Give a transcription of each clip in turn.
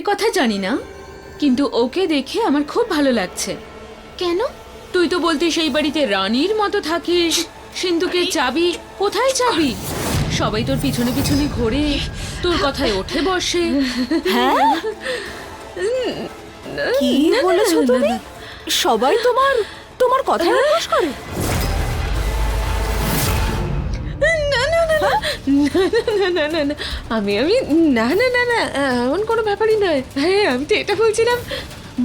পরের কথা জানি না কিন্তু ওকে দেখে আমার খুব ভালো লাগছে। কেন? তুই তো বলতে সেই বাড়িতে রানীর মতো থাকিস সিন্ধুকের চাবি কোথায় চাবি? সবাই তোর পিছনে পিছনে ঘোরে তোর কথায় ওঠে বসে। হ্যাঁ? কি বলেছ তুমি? সবাই তোমার তোমার কথা বিশ্বাস করে। না না না না আমি আমি না না না না এমন কোনো ব্যাপারই নয় হ্যাঁ আমি তো এটা বলছিলাম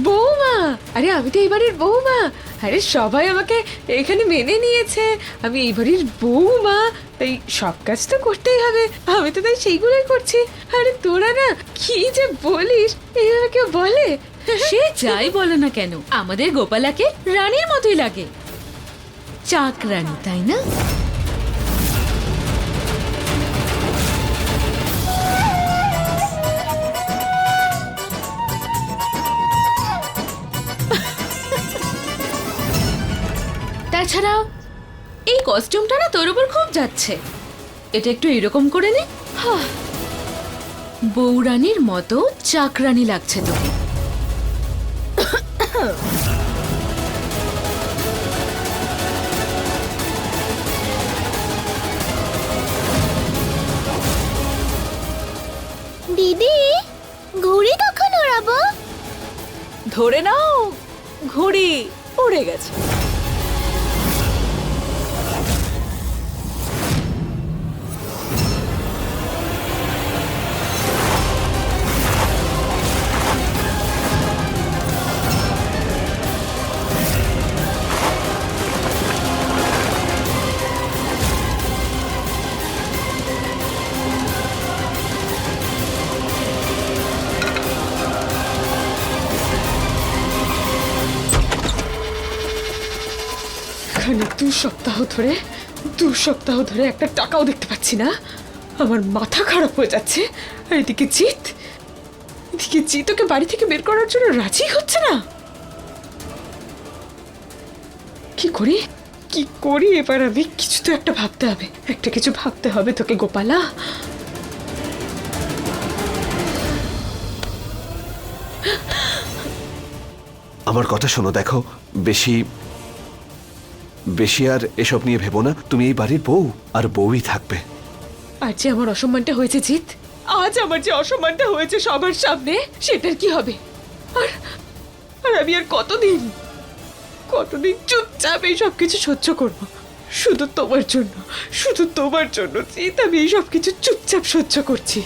বৌমা আরে আমি তো এই বাড়ির বৌমা আরে সবাই আমাকে এখানে মেনে নিয়েছে আমি এই বাড়ির বৌমা তাই সব কাজ তো করতেই হবে আমি তো তাই সেইগুলোই করছি আরে তোরা না কি যে বলিস এইভাবে কেউ বলে সে যাই বলো না কেন আমাদের গোপালাকে রানীর মতোই লাগে চাক রানী তাই না তাছাড়াও এই কস্টিউমটা না তোর উপর খুব যাচ্ছে। এটা একটু এরকম করে নে। হাহ। বউরানীর মতো চাকরানি লাগছে তোকে। দিদি ঘুড়ি কখন ওড়াবো? ধরে নাও ঘুড়ি উড়ে গেছে। দু সপ্তাহ ধরে, দু সপ্তাহ ধরে একটা টাকাও দেখতে পাচ্ছি না। আমার মাথা খারাপ হয়ে যাচ্ছে। আর এদিকে জিত এদিকে জিত ওকে বাড়ি থেকে বের করার জন্য রাজি হচ্ছে না। কি করি? কি করি এবার আমি? কিছু তো একটা ভাবতে হবে। একটা কিছু ভাবতে হবে তোকে, গোপালা। আমার কথা শোনো, দেখো, বেশি বেশি আর এসব নিয়ে ভেবো না। তুমি এই বাড়ির বউ আর বউই থাকবে। আর যে আমার অসম্মানটা হয়েছে জিত আজ আমার যে অসম্মানটা হয়েছে সবার সামনে সেটার কি হবে? আর আর আমি আর কতদিন কতদিন চুপচাপ এই সব কিছু সহ্য করব? শুধু তোমার জন্য শুধু তোমার জন্য জিত আমি এই সব কিছু চুপচাপ সহ্য করছি।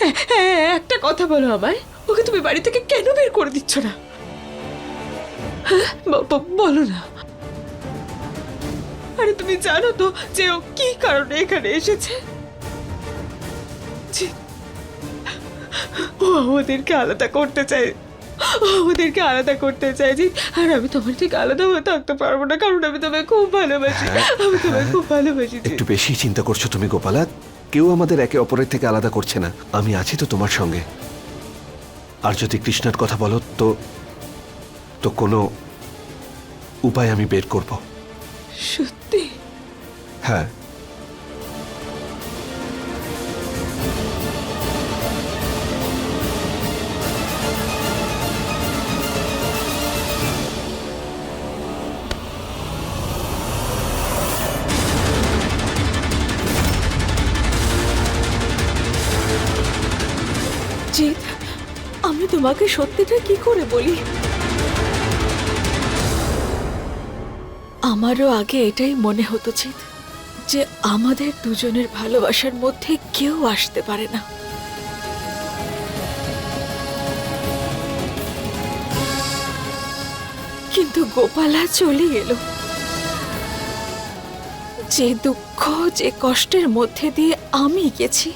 হ্যাঁ, হ্যাঁ, একটা কথা বলো আমায় ওকে তুমি বাড়ি থেকে কেন বের করে দিচ্ছ না? বলো না। আরে তুমি জানো তো যে ও কি কারণে এখানে এসেছে? ও আমাদেরকে আলাদা করতে চায়। ও আমাদেরকে আলাদা করতে জি আর আমি তোমার থেকে আলাদা হয়ে থাকতে পারব না কারণ আমি তোমায় খুব ভালোবাসি। আমি তোমায় খুব ভালোবাসি একটু বেশি চিন্তা করছ তুমি গোপালা। কেউ আমাদের একে অপরের থেকে আলাদা করছে না। আমি আছি তো তোমার সঙ্গে। আর যদি কৃষ্ণার কথা বলো তো তো কোনো উপায় আমি বের করব। সত্যি? হ্যাঁ। জিৎ আমি তোমাকে সত্যিটা কি করে বলি? আমারও আগে এটাই মনে হতো জিৎ যে আমাদের দুজনের ভালোবাসার মধ্যে কেউ আসতে পারে না। কিন্তু গোপালা চলে এলো। যে দুঃখ, যে কষ্টের মধ্যে দিয়ে আমি গেছি,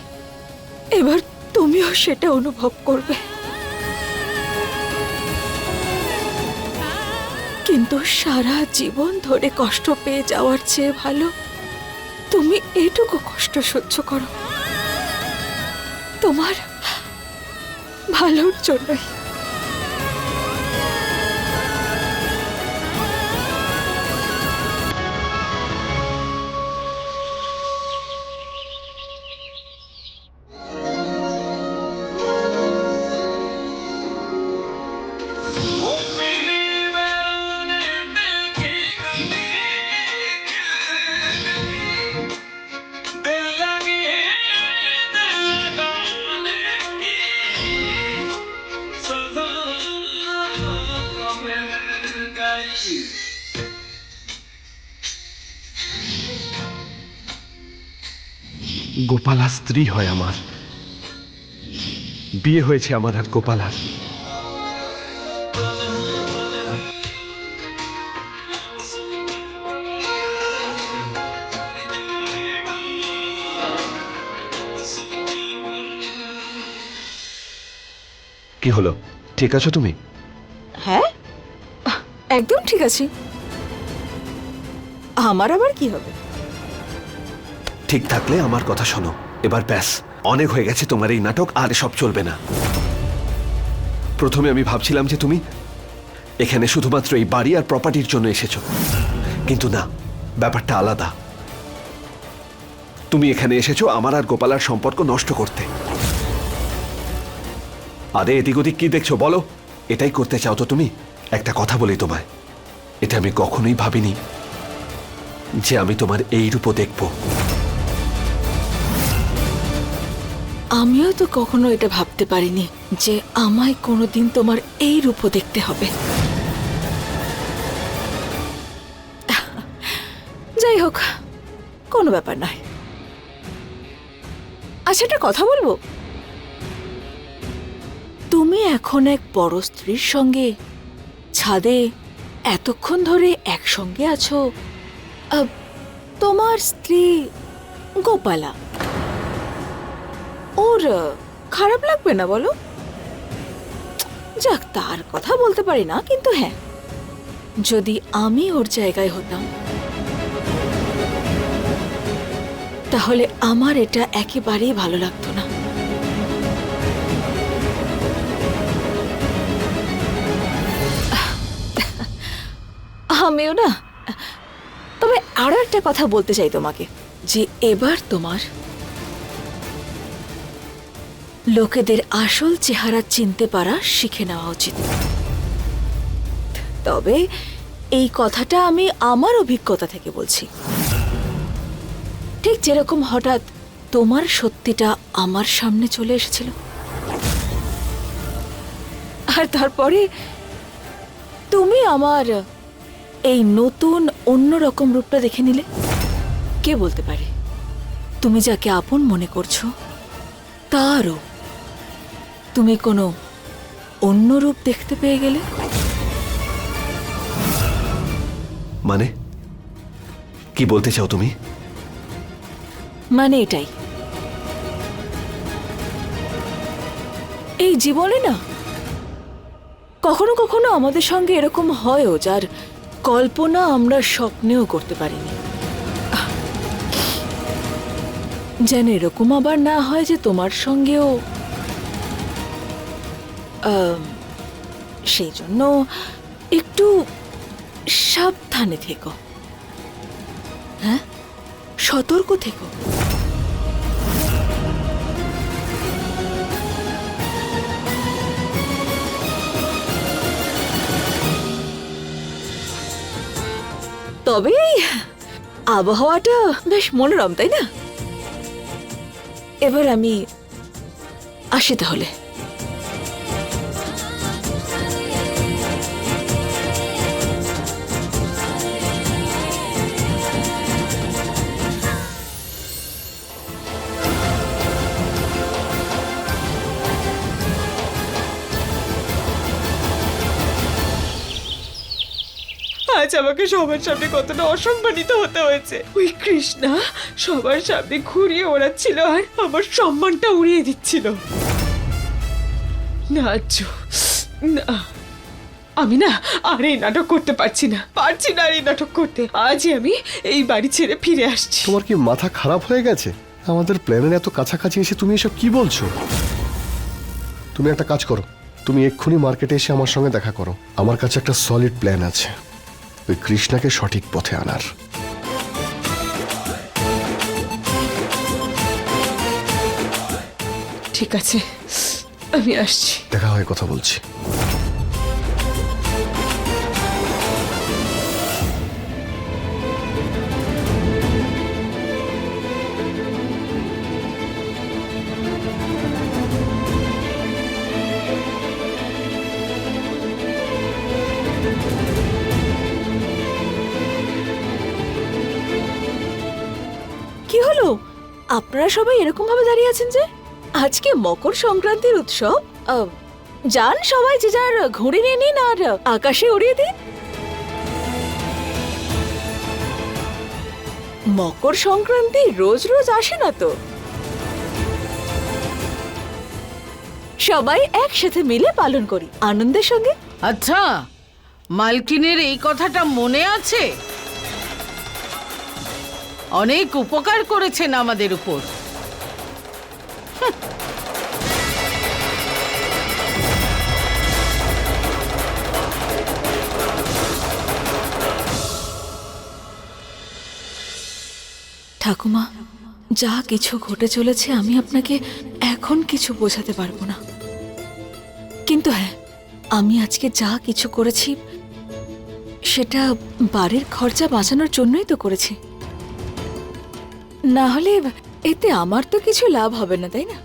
এবার তুমিও সেটা অনুভব করবে। কিন্তু সারা জীবন ধরে কষ্ট পেয়ে যাওয়ার চেয়ে ভালো। তুমি এটুকু কষ্ট সহ্য করো। তোমার ভালোর জন্যই। গোপালা স্ত্রী হয় আমার। বিয়ে হয়েছে আমার আর গোপালার। কি হলো? ঠিক আছো তুমি? হ্যাঁ। একদম ঠিক আছে। আমার আবার কি হবে? ঠিক থাকলে আমার কথা শোনো। এবার ব্যাস, অনেক হয়ে গেছে তোমার এই নাটক, আর সব চলবে না। প্রথমে আমি ভাবছিলাম যে তুমি এখানে শুধুমাত্র এই বাড়ি আর প্রপার্টির জন্য এসেছ। কিন্তু না, ব্যাপারটা আলাদা। তুমি এখানে এসেছ আমার আর গোপালার সম্পর্ক নষ্ট করতে। আরে, এদিক ওদিক কি দেখছ বলো? এটাই করতে চাও তো তুমি? একটা কথা বলি তোমায়। এটা আমি কখনোই ভাবিনি যে আমি তোমার এই রূপও দেখব। আমিও তো কখনো এটা ভাবতে পারিনি যে আমায় কোনোদিন তোমার এই রূপও দেখতে হবে। যাই হোক, কোনো ব্যাপার নয়। আচ্ছা একটা কথা বলব? তুমি এখন এক বড় স্ত্রীর সঙ্গে ছাদে এতক্ষণ ধরে একসঙ্গে আছো। তোমার স্ত্রী গোপালা। ওর খারাপ লাগবে না বলো? যাক, তার কথা বলতে পারি না, কিন্তু হ্যাঁ যদি আমি ওর জায়গায় হতাম, তাহলে আমার এটা একেবারেই ভালো লাগতো না। আমিও না, তবে আরও একটা কথা বলতে চাই তোমাকে, যে এবার তোমার লোকেদের আসল চেহারা চিনতে পারা শিখে নেওয়া উচিত। তবে এই কথাটা আমি আমার অভিজ্ঞতা থেকে বলছি। ঠিক যেরকম হঠাৎ তোমার সত্যিটা আমার সামনে চলে এসেছিল। আর তারপরে তুমি আমার এই নতুন, অন্যরকম রূপটা দেখে নিলে? কে বলতে পারে? তুমি যাকে আপন মনে করছ, তারও তুমি কোনো অন্য রূপ দেখতে পেয়ে গেলে? মানে? কি বলতে চাও তুমি? মানে এটাই। এই জীবনে না কখনো কখনো আমাদের সঙ্গে এরকম হয়ও যার কল্পনা আমরা স্বপ্নেও করতে পারিনি। যেন এরকম আবার না হয় যে তোমার সঙ্গেও সেই জন্য একটু সাবধানে থেকো। হ্যাঁ? সতর্ক থেকো। তবে আবহাওয়াটা বেশ মনোরম, তাই না? এবার আমি আসি তাহলে। আজ আমাকে সবার সামনে কতটা অসম্মানিত হতে হয়েছে। ওই কৃষ্ণা সবার সামনে ঘুরিয়ে ওড়াচ্ছিল আর আমার সম্মানটা উড়িয়ে দিচ্ছিল। না না। আমি না আর এই নাটক করতে পারছি না। পারছি না আর এই নাটক করতে। আজই আমি এই বাড়ি ছেড়ে ফিরে আসছি। তোমার কি মাথা খারাপ হয়ে গেছে? আমাদের প্ল্যানের এত কাছাকাছি এসে তুমি এসব কি বলছো? তুমি একটা কাজ করো। তুমি এক্ষুনি মার্কেটে এসে আমার সঙ্গে দেখা করো। আমার কাছে একটা সলিড প্ল্যান আছে। ওই কৃষ্ণাকে সঠিক পথে আনার। ঠিক আছে আমি আসছি। দেখা হয় কথা বলছি। আপনারা সবাই এরকম ভাবে দাঁড়িয়ে আছেন যে? আজকে মকর সংক্রান্তির উৎসব। যান সবাই যে যার ঘুড়ি নিয়ে নিন আর আকাশে উড়িয়ে দিন। মকর সংক্রান্তি রোজ রোজ আসে না তো? সবাই একসাথে মিলে পালন করি, আনন্দের সঙ্গে। আচ্ছা মালকিনের এই কথাটা মনে আছে? অনেক উপকার করেছেন আমাদের উপর। ঠাকুমা, যা কিছু ঘটে চলেছে আমি আপনাকে এখন কিছু বোঝাতে পারব না। কিন্তু হ্যাঁ আমি আজকে যা কিছু করেছি, সেটা বাড়ির খরচা বাঁচানোর জন্যই তো করেছি। না হলে এতে আমার তো কিছু লাভ হবে না, তাই না?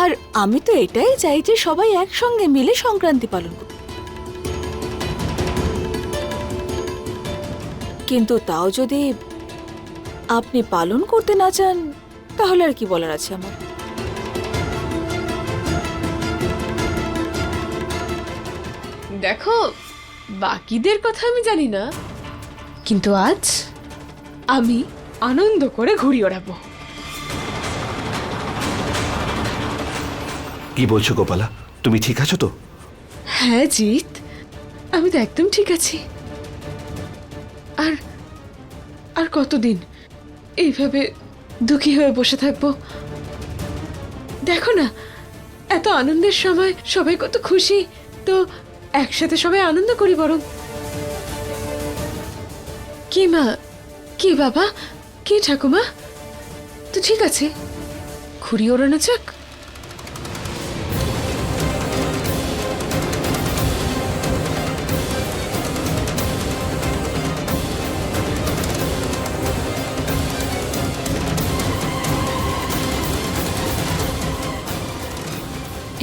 আর আমি তো এটাই চাই যে সবাই একসঙ্গে মিলে সংক্রান্তি পালন করুক। কিন্তু তাও যদি আপনি পালন করতে না চান, তাহলে আর কি বলার আছে আমার? দেখো, বাকিদের কথা আমি জানি না। কিন্তু আজ আমি আনন্দ করে ঘুড়ি ওড়াবো। কি বলছো গোপালা? তুমি ঠিক আছো তো? হ্যাঁ জিৎ। আমি তো একদম ঠিক আছি। আর আর কতদিন এইভাবে দুঃখী হয়ে বসে থাকব? দেখো না এত আনন্দের সময় সবাই কত খুশি। তো একসাথে সবাই আনন্দ করি বরং। কি মা কি বাবা? কি ঠাকুমা? তো ঠিক আছে ঘুরি ওড়ানো যাক।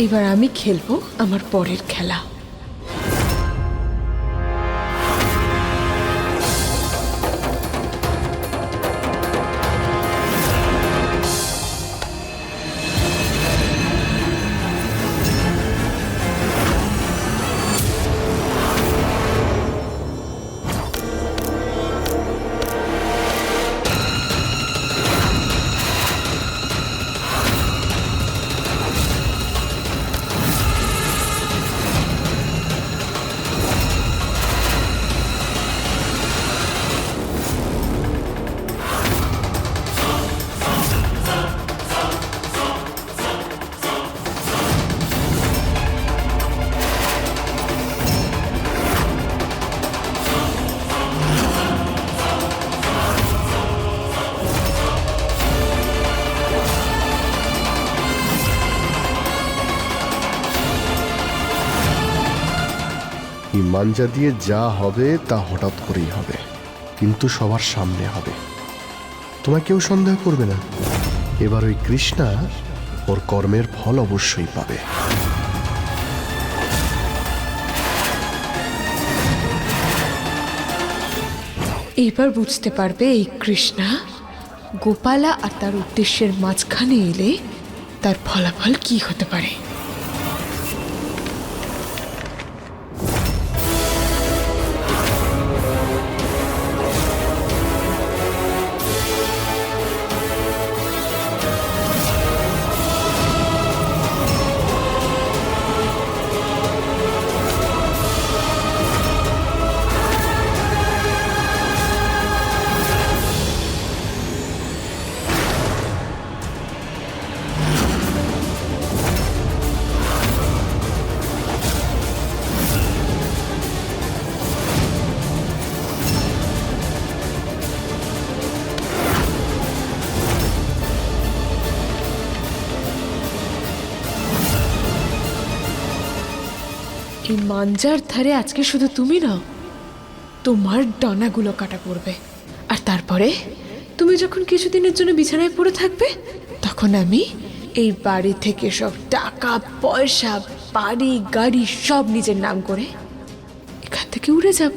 এবার আমি খেলব আমার পরের খেলা। এই মাঞ্জা দিয়ে যা হবে তা হঠাৎ করেই হবে, কিন্তু সবার সামনে হবে। তোমায় কেউ সন্দেহ করবে না। এবার ওই কৃষ্ণা ওর কর্মের ফল অবশ্যই পাবে। এবার বুঝতে পারবে এই কৃষ্ণা গোপালা আর তার উদ্দেশ্যের মাঝখানে এলে তার ফলাফল কি হতে পারে। মাঞ্জার ধারে আজকে শুধু তুমি না তোমার ডানাগুলো কাটা পড়বে। আর তারপরে তুমি যখন কিছুদিনের জন্য বিছানায় পড়ে থাকবে, তখন আমি এই বাড়ি থেকে সব টাকা, পয়সা, বাড়ি, গাড়ি সব নিজের নাম করে এখান থেকে উড়ে যাব।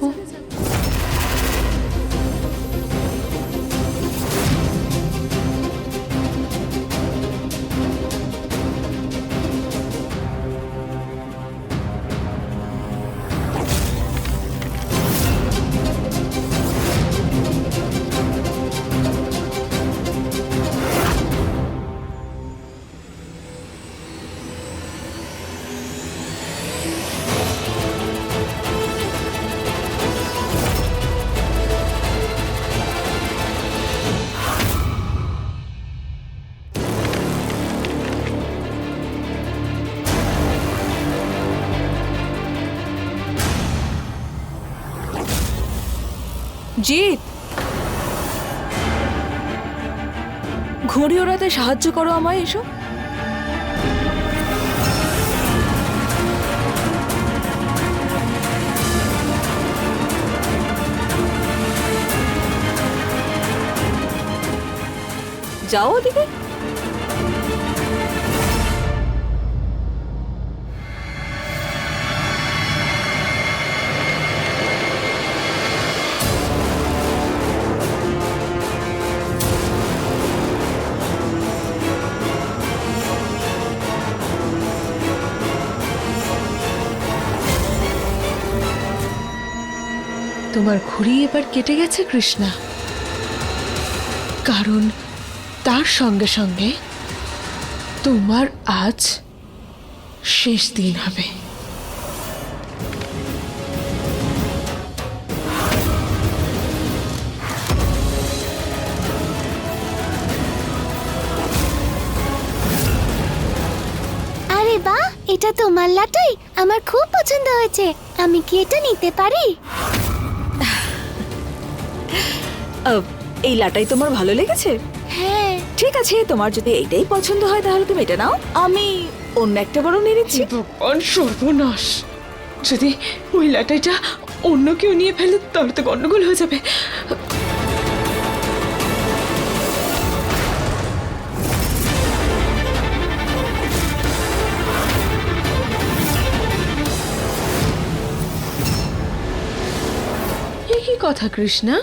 জিৎ। ঘড়ি ওড়াতে সাহায্য করো আমায় এসো। যাও ওদিকে। তোমার ঘুড়ি এবার কেটে গেছে, কৃষ্ণা। কারণ তার সঙ্গে সঙ্গে তোমার আজ শেষ দিন হবে। এটা তোমার লাটাই আমার খুব পছন্দ হয়েছে। আমি কি এটা নিতে পারি? এই লাটাই তোমার ভালো লেগেছে? হ্যাঁ। ঠিক আছে তোমার যদি এইটাই পছন্দ হয় তাহলে তুমি এটা নাও। আমি অন্য একটা বড় নিয়ে নিচ্ছি। ভগবান সর্বনাশ। যদি ওই লাটাইটা অন্য কেউ নিয়ে ফেলে তাহলে তো গন্ডগোল হয়ে যাবে। কি কথা কৃষ্ণা?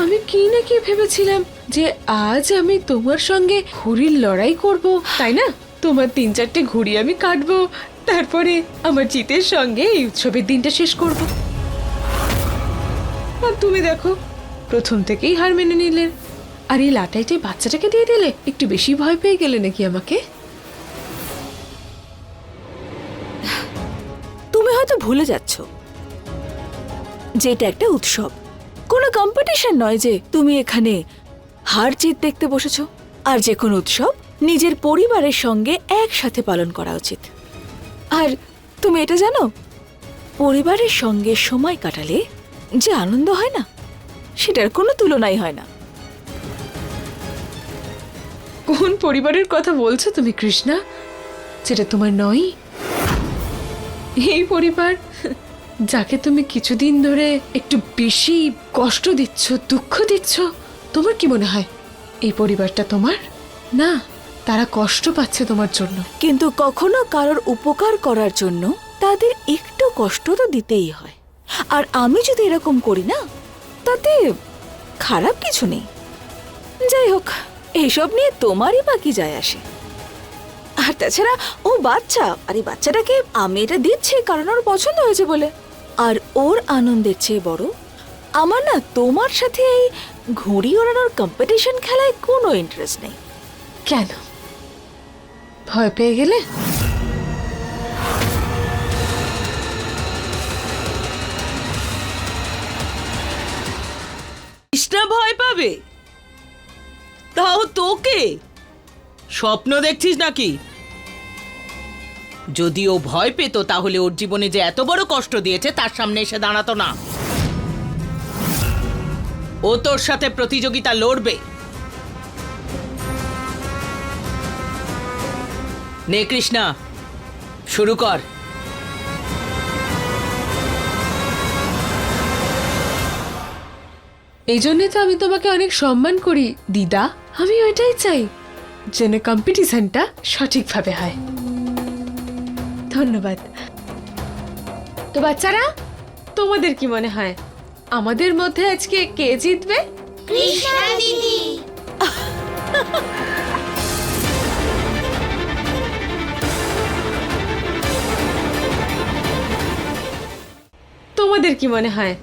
আমি কি না কি ভেবেছিলাম যে আজ আমি তোমার সঙ্গে ঘুড়ির লড়াই করব, তাই না? তোমার তিন চারটে ঘুড়ি আমি কাটবো, তারপরে আমার জিতের সঙ্গে এই উৎসবের দিনটা শেষ করব। আর তুমি দেখো, প্রথম থেকেই হার মেনে নিলে। আর এই লাটাইটে বাচ্চাটাকে দিয়ে দিলে একটু বেশি ভয় পেয়ে গেলে নাকি আমাকে? তুমি হয়তো ভুলে যাচ্ছ যে এটা একটা উৎসব। কোনো কম্পিটিশন নয় যে তুমি এখানে হার জিত দেখতে বসেছ, আর যে কোনো উৎসব নিজের পরিবারের সঙ্গে একসাথে পালন করা উচিত। আর তুমি এটা জানো, পরিবারের সঙ্গে সময় কাটালে যে আনন্দ হয় না, সেটার কোনো তুলনাই হয় না। কোন পরিবারের কথা বলছো তুমি, কৃষ্ণা? যেটা তোমার নয়? এই পরিবার যাকে তুমি কিছুদিন ধরে একটু বেশি কষ্ট দিচ্ছ, দুঃখ দিচ্ছ, তোমার কি মনে হয়? এই পরিবারটা তোমার? না, তারা কষ্ট পাচ্ছে তোমার জন্য। কিন্তু কখনো কারোর উপকার করার জন্য তাদের একটু কষ্ট তো দিতেই হয়। আর আমি যদি এরকম করি না, তাতে খারাপ কিছু নেই। যাই হোক, এইসব নিয়ে তোমারই বাকি যায় আসে। আর তাছাড়া ও বাচ্চা, আর এই বাচ্চাটাকে আমি এটা দিচ্ছি কারণ ওর পছন্দ হয়েছে বলে। আর ওর আনন্দের চেয়ে বড় আমার না তোমার সাথে এই ঘুড়ি ওড়ানোর কম্পিটিশন খেলায় কোনো ইন্টারেস্ট নেই। কেন? ভয় পেয়ে গেলে? কৃষ্ণা ভয় পাবে? তাও তোকে? স্বপ্ন দেখছিস নাকি? যদি ও ভয় পেত, তাহলে ওর জীবনে যে এত বড় কষ্ট দিয়েছে, তার সামনে এসে দাঁড়াতো না। ও তোর সাথে প্রতিযোগিতা লড়বে। নে, কৃষ্ণা, শুরু কর। এই জন্যে তো আমি তোমাকে অনেক সম্মান করি, দিদা। আমি ওইটাই চাই, যেন কম্পিটিশনটা সঠিকভাবে হয়। ধন্যবাদ। তো বাচ্চারা তোমাদের কি মনে হয়? আমাদের মধ্যে আজকে কে জিতবে? কৃষ্ণা দিদি তোমাদের কি মনে হয়?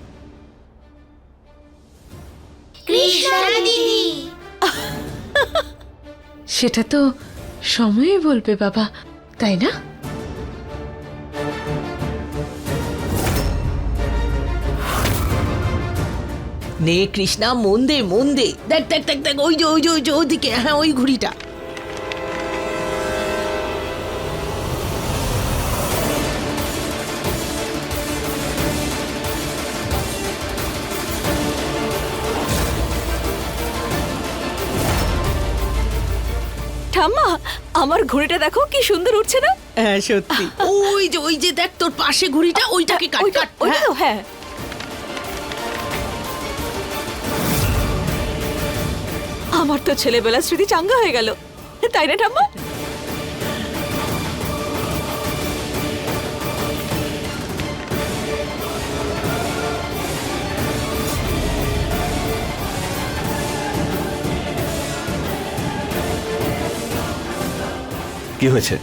সেটা তো সময়ে বলবে বাবা তাই না? নে কৃষ্ণা মন দে মন দে দেখ দেখ দেখ দেখ ওই যে ওই যে ওই যে ওদিকে হ্যাঁ ওই ঘুড়িটা। ঠাম্মা আমার ঘুড়িটা দেখো কি সুন্দর উঠছে না? হ্যাঁ সত্যি। ওই যে ওই যে দেখ তোর পাশে ঘুড়িটা ওইটাকে কাট কাট হ্যাঁ। আমার তো ছেলেবেলার স্মৃতি চাঙ্গা হয়ে গেল। তাই না ঠাম্মা? কি হয়েছে?